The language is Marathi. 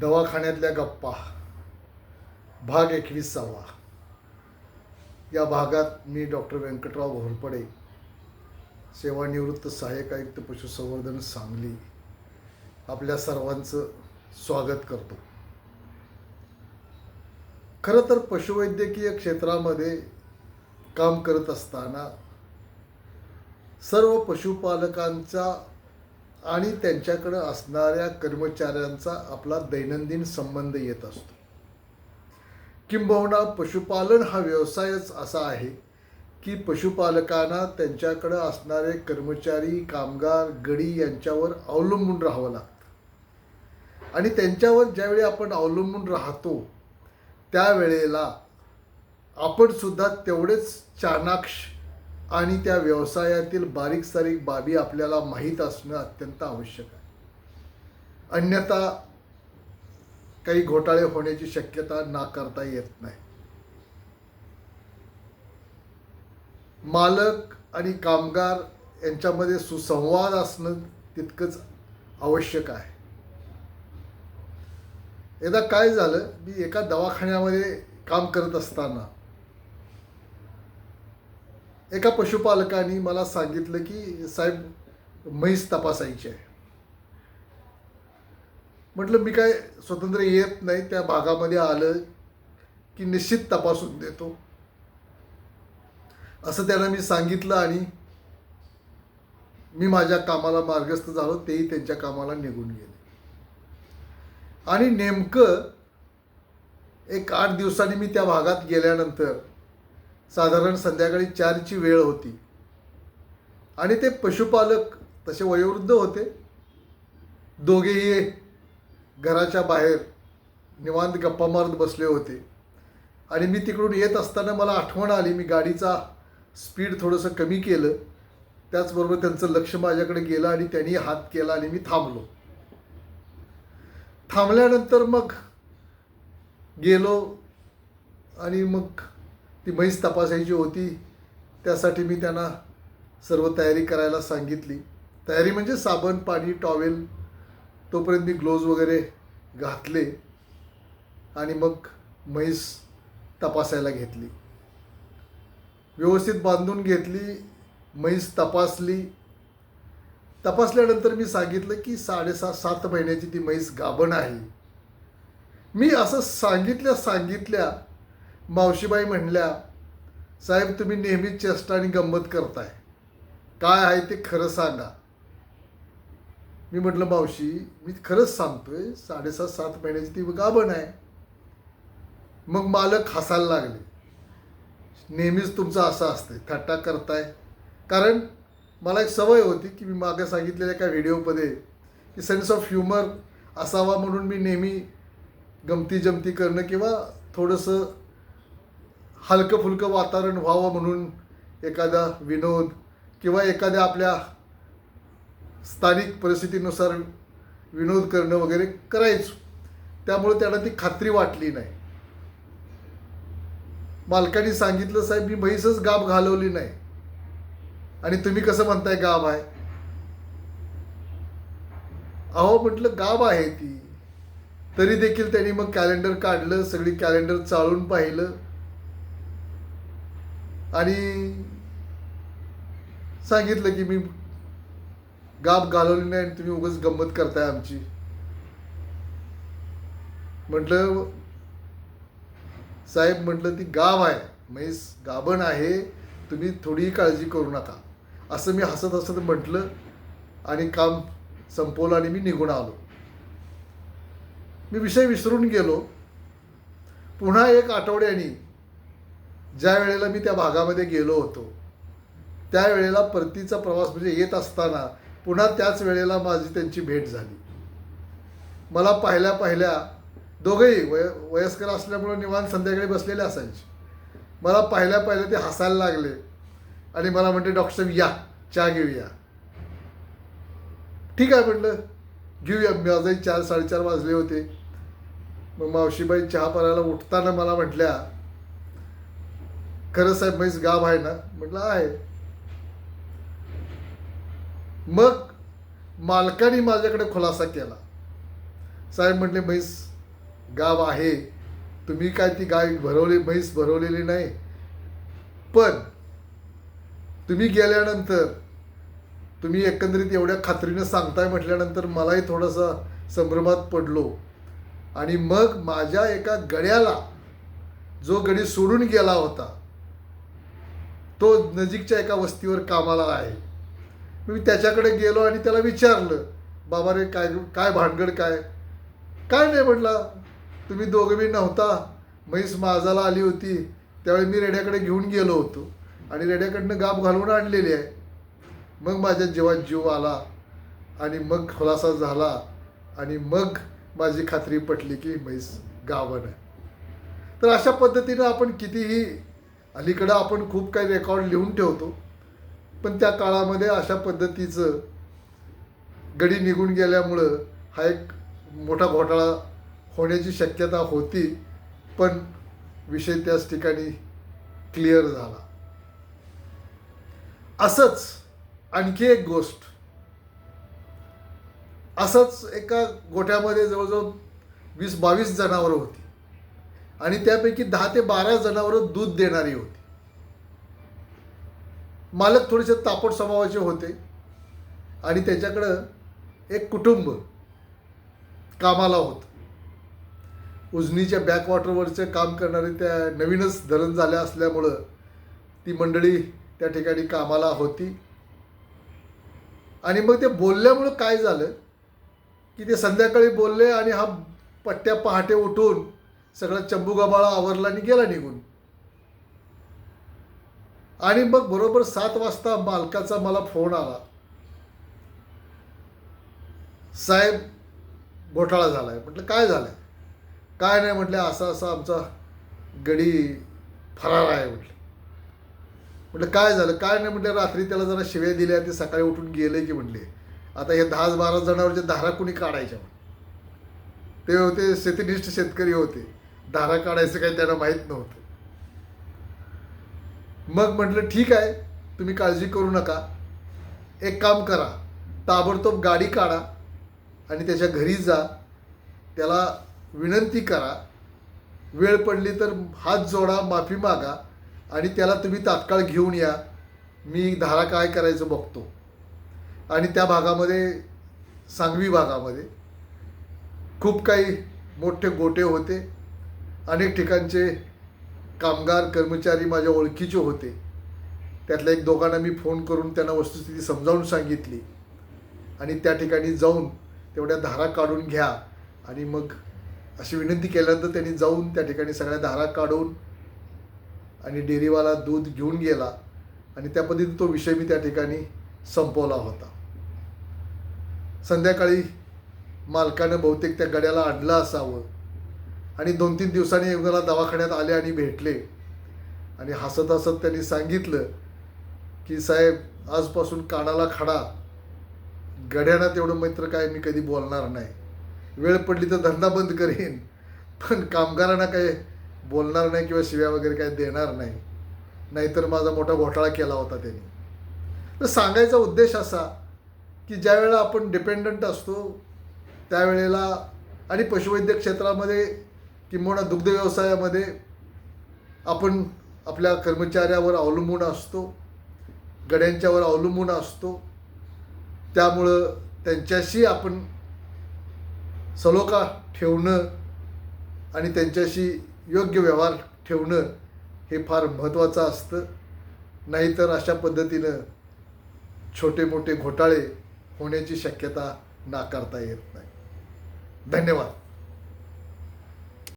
दवाखान्यातल्या गप्पा. भाग एकवीसावा या भागात मी डॉक्टर व्यंकटराव घोरपडे सेवानिवृत्त सहाय्यक आयुक्त पशुसंवर्धन सांगली आपल्या सर्वांचं स्वागत करतो. खरं तर पशुवैद्यकीय क्षेत्रामध्ये काम करत असताना सर्व पशुपालकांचा आणि त्यांच्याकडं असणाऱ्या कर्मचाऱ्यांचा आपला दैनंदिन संबंध येत असतो. किंबहुना पशुपालन हा व्यवसायच असा आहे की पशुपालकांना त्यांच्याकडं असणारे कर्मचारी कामगार गडी यांच्यावर अवलंबून राहावं लागतं. आणि त्यांच्यावर ज्यावेळी आपण अवलंबून राहतो त्यावेळेला आपणसुद्धा तेवढेच चाणाक्ष आणि त्या व्यवसायातील बारीक सारीक बाबी आपल्याला माहीत असणं अत्यंत आवश्यक आहे. अन्यथा काही घोटाळे होण्याची शक्यता नाकारता येत नाही. मालक आणि कामगार यांच्यामध्ये सुसंवाद असणं तितकंच आवश्यक आहे. एकदा काय झालं मी एका दवाखान्यामध्ये काम करत असताना एका पशुपालकाने मला सांगितलं की साहेब म्हैस तपासायची आहे. म्हटलं मी काय स्वतंत्र येत नाही त्या भागामध्ये आलं की निश्चित तपासून देतो. असं त्यांना मी सांगितलं आणि मी माझ्या कामाला मार्गस्थ झालो तेही त्यांच्या कामाला निघून गेले. आणि नेमकं एक आठ दिवसांनी मी त्या भागात गेल्यानंतर साधारण संध्याकाळी चारची वेळ होती. आणि ते पशुपालक तसे वयोवृद्ध होते. दोघेही घराच्या बाहेर निवांत गप्पा मारत बसले होते. आणि मी तिकडून येत असताना मला आठवण आली मी गाडीचा स्पीड थोडंसं कमी केलं. त्याचबरोबर त्यांचं लक्ष माझ्याकडे गेलं आणि त्यांनी हात केला आणि मी थांबलो. थांबल्यानंतर मग गेलो आणि मग ती म्हैस तपासायची होती. त्यासाठी मी त्यांना सर्व तयारी करायला सांगितली. तयारी म्हणजे साबण पाणी टॉवेल तोपर्यंत मी ग्लोव्ज वगैरे घातले आणि मग म्हैस तपासायला घेतली. व्यवस्थित बांधून घेतली म्हैस तपासली. तपासल्यानंतर मी सांगितलं की साडेसात सात महिन्याची ती म्हैस गाभण आहे. मी असं सांगितल्या सांगितल्या मावशीबाई म्हणल्या साहेब तुम्ही नेहमीच चेष्टा आणि गंमत करताय. काय आहे ते खरं सांगा. मी म्हटलं मावशी मी खरंच सांगतोय साडेसात सात महिन्याची ती गाभण आहे. मग मालक हसायला लागले. नेहमीच तुमचं असं असतंय थट्टा करताय. कारण मला एक सवय होती की मी मागे सांगितलेल्या एका व्हिडिओमध्ये की सेन्स ऑफ ह्युमर असावा म्हणून मी नेहमी गमती जमती करणं किंवा थोडंसं हलकं फुलकं वातावरण व्हावं म्हणून एखादा विनोद किंवा एखाद्या आपल्या स्थानिक परिस्थितीनुसार विनोद करणं वगैरे करायचो. त्यामुळे त्यांना ती खात्री वाटली नाही. मालकाने सांगितलं साहेब मी म्हैसच गाब घालवली नाही. आणि तुम्ही कसं म्हणताय गाब आहे? अहो म्हटलं गाब आहे ती. तरी देखील त्यांनी मग कॅलेंडर काढलं सगळी कॅलेंडर चाळून पाहिलं. आणि सांगितलं की मी गाब घालवली नाही आणि तुम्ही उगाच गंमत करताय आमची. म्हटलं साहेब म्हटलं ती गाव आहे म्हैस गाभण आहे तुम्ही थोडीही काळजी करू नका. असं मी हसत हसत म्हटलं आणि काम संपवलं आणि मी निघून आलो. मी विषय विसरून गेलो. पुन्हा एक आठवड्याने ज्या वेळेला मी त्या भागामध्ये गेलो होतो त्यावेळेला परतीचा प्रवास म्हणजे येत असताना पुन्हा त्याच वेळेला माझी त्यांची भेट झाली. मला पाहिल्या पाहिल्या दोघंही वय वयस्कर असल्यामुळं निवांत संध्याकाळी बसलेले असायचे. मला पाहिल्या पाहिल्या ते हसायला लागले आणि मला म्हणते डॉक्टर साहेब या चहा घेऊया. ठीक आहे म्हटलं. घेऊया. मी आजही चार साडेचार वाजले होते. मग मावशीबाई चहा पारायला उठताना मला म्हटल्या खरं साहेब म्हैस गाव आहे ना? म्हटलं आहे. मग मालकाने माझ्याकडे खुलासा केला. साहेब म्हटले म्हैस गाव आहे. तुम्ही काय ती गाय भरवली म्हैस भरवलेली नाही. पण तुम्ही गेल्यानंतर तुम्ही एकंदरीत एवढ्या खात्रीनं सांगताय म्हटल्यानंतर मलाही थोडासा संभ्रमात पडलो. आणि मग माझ्या एका गड्याला जो गडी सोडून गेला होता तो नजीकच्या एका वस्तीवर कामाला आहे. मी त्याच्याकडे गेलो आणि त्याला विचारलं बाबा रे काय काय भानगड काय? काय नाही म्हटला तुम्ही दोघं बी नव्हता. म्हैस माझाला आली होती. त्यावेळी मी रेड्याकडे घेऊन गेलो होतो आणि रेड्याकडनं गाप घालून आणलेली आहे. मग माझ्या जीवात जीव आला आणि मग खुलासा झाला आणि मग माझी खात्री पटली की म्हैस गावन आहे. तर अशा पद्धतीनं आपण कितीही अलीकडं आपण खूप काही रेकॉर्ड लिहून ठेवतो. पण त्या काळामध्ये अशा पद्धतीचं गडी निघून गेल्यामुळं हा एक मोठा घोटाळा होण्याची शक्यता होती पण विषय त्याच ठिकाणी क्लिअर झाला. असंच आणखी एक गोष्ट. असंच एका गोठ्यामध्ये जवळजवळ वीस बावीस जनावरं होती. आणि त्यापैकी दहा ते बारा जनावरं दूध देणारी होती. मालक थोडेसे तापट स्वभावाचे होते. आणि त्याच्याकडं एक कुटुंब कामाला होतं. उजनीच्या बॅकवॉटरवरचं काम करणारे त्या नवीनच धरण झाल्या असल्यामुळं ती मंडळी त्या ठिकाणी कामाला होती. आणि मग ते बोलल्यामुळं काय झालं? की ते संध्याकाळी बोलले आणि हा पट्ट्या पहाटे उठून सगळा चंबू गबाळा आवरला आणि गेला निघून. आणि मग बरोबर सात वाजता मालकाचा मला फोन आला. साहेब घोटाळा झाला आहे म्हटलं काय झालं काय नाही म्हटलं असा असा आमचा गडी फरार आहे म्हटलं. म्हटलं काय झालं? काय नाही म्हटलं रात्री त्याला जरा शिव्या दिल्या ते सकाळी उठून गेले की म्हटले. आता हे दहा बारा जणांवरच्या धारा कुणी काढायच्या ते होते शेतीनिष्ठ शेतकरी होते. धारा काढायचं काही त्यांना माहीत नव्हतं. मग म्हटलं ठीक आहे तुम्ही काळजी करू नका. एक काम करा ताबडतोब गाडी काढा आणि त्याच्या घरी जा. त्याला विनंती करा. वेळ पडली तर हात जोडा माफी मागा आणि त्याला तुम्ही तात्काळ घेऊन या. मी धारा काय करायचं बघतो. आणि त्या भागामध्ये सांगवी भागामध्ये खूप काही मोठे गोटे होते. अनेक ठिकाणचे कामगार कर्मचारी माझ्या ओळखीचे होते. त्यातल्या एक दोघांना मी फोन करून त्यांना वस्तुस्थिती समजावून सांगितली. आणि त्या ठिकाणी जाऊन तेवढ्या धारा काढून घ्या. आणि मग अशी विनंती केल्यानंतर त्यांनी जाऊन त्या ठिकाणी सगळ्या धारा काढून आणि डेअरीवाला दूध घेऊन गेला. आणि त्या पद्धतीने तो विषय मी त्या ठिकाणी संपवला होता. संध्याकाळी मालकानं बहुतेक त्या गड्याला आणलं असावं. आणि दोन तीन दिवसांनी मला दवाखान्यात आले आणि भेटले. आणि हसत हसत त्यांनी सांगितलं की साहेब आजपासून कानाला खडा. गड्याना तेवढं मैत्र काय मी कधी बोलणार नाही. वेळ पडली तर धंदा बंद करेन. पण कामगारांना काही बोलणार नाही किंवा शिव्या वगैरे काही देणार नाही. नाहीतर माझा मोठा घोटाळा केला होता त्यांनी. तर सांगायचा उद्देश असा की ज्यावेळेला आपण डिपेंडंट असतो त्यावेळेला आणि पशुवैद्यक क्षेत्रामध्ये किंबहुना दुग्ध व्यवसायामध्ये आपण आपल्या कर्मचाऱ्यावर अवलंबून असतो गड्यांच्यावर अवलंबून असतो. त्यामुळं त्यांच्याशी आपण सलोखा ठेवणं आणि त्यांच्याशी योग्य व्यवहार ठेवणं हे फार महत्त्वाचं असतं. नाहीतर अशा पद्धतीनं छोटे मोठे घोटाळे होण्याची शक्यता नाकारता येत नाही. धन्यवाद.